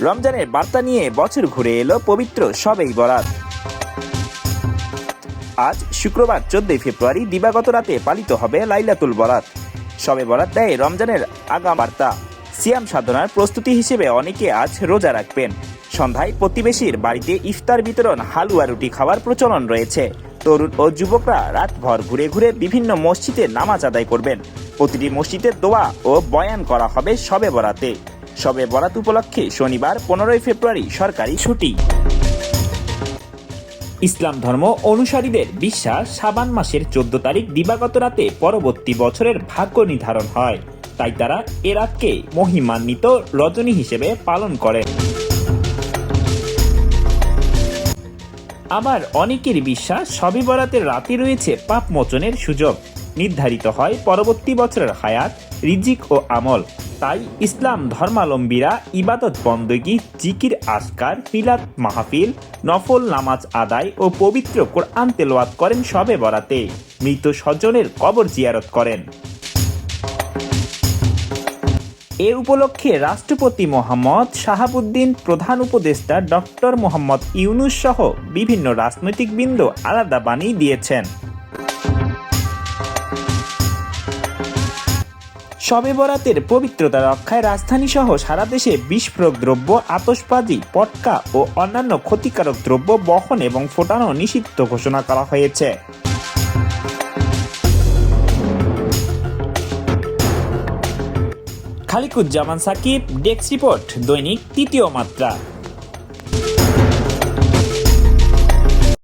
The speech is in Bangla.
রমজানের বার্তা নিয়ে বছর ঘুরে এলো পবিত্র সবেই বরাত। আজ শুক্রবার চোদ্দই ফেব্রুয়ারি দিবাগত রাতে পালিত হবে লাইলাতুল বরাত। সবে বরাত দেয় রমজানের আগাম বার্তা। সিয়াম সাধনার প্রস্তুতি হিসেবে অনেকে আজ রোজা রাখবেন। সন্ধ্যায় প্রতিবেশীর বাড়িতে ইফতার বিতরণ, হালুয়া রুটি খাওয়ার প্রচলন রয়েছে। তরুণ ও যুবকরা রাতভর ঘুরে ঘুরে বিভিন্ন মসজিদে নামাজ আদায় করবেন। প্রতিটি মসজিদে দোয়া ও বয়ান করা হবে সবে বরাতে। সবে বরাত উপলক্ষে শনিবার পনেরোই ফেব্রুয়ারি সরকারি ছুটি। ইসলাম ধর্ম অনুসারীদের বিশ্বাস, সাবান মাসের চোদ্দ তারিখ দিবাগত রাতে পরবর্তী বছরের ভাগ্য নির্ধারণ হয়। তাই তারা এ রাতকে মহিমান্বিত রজনী হিসেবে পালন করেন আবার অনেকের বিশ্বাস, সবে বরাতের রাতে রয়েছে পাপ মোচনের সুযোগ। নির্ধারিত হয় পরবর্তী বছরের হায়াত, রিজিক ও আমল। তাই ইসলাম ধর্মালম্বীরা ইবাদত বন্দগি, জিকির আসকার মিলাদ মাহফিল, নফল নামাজ আদায় ও পবিত্র কোরআন তেলাওয়াত করেন সবে বরাতে। মৃত স্বজনের কবর জিয়ারত করেন। এ উপলক্ষে রাষ্ট্রপতি মোহাম্মদ শাহাবুদ্দিন প্রধান উপদেষ্টা ডক্টর মোহাম্মদ ইউনুস সহ বিভিন্ন রাজনৈতিক বৃন্দ আলাদা বাণী দিয়েছেন। শবে বরাতের পবিত্রতা রক্ষায় রাজধানী সহ সারা দেশে বিস্ফোরক দ্রব্য আতসবাজি পটকা ও অন্যান্য ক্ষতিকারক দ্রব্য বহন এবং ফোটানো নিষিদ্ধ ঘোষণা করা হয়েছে। খালিকুজ্জামান সাকিব, ডেস্ক রিপোর্ট, দৈনিক তৃতীয় মাত্রা।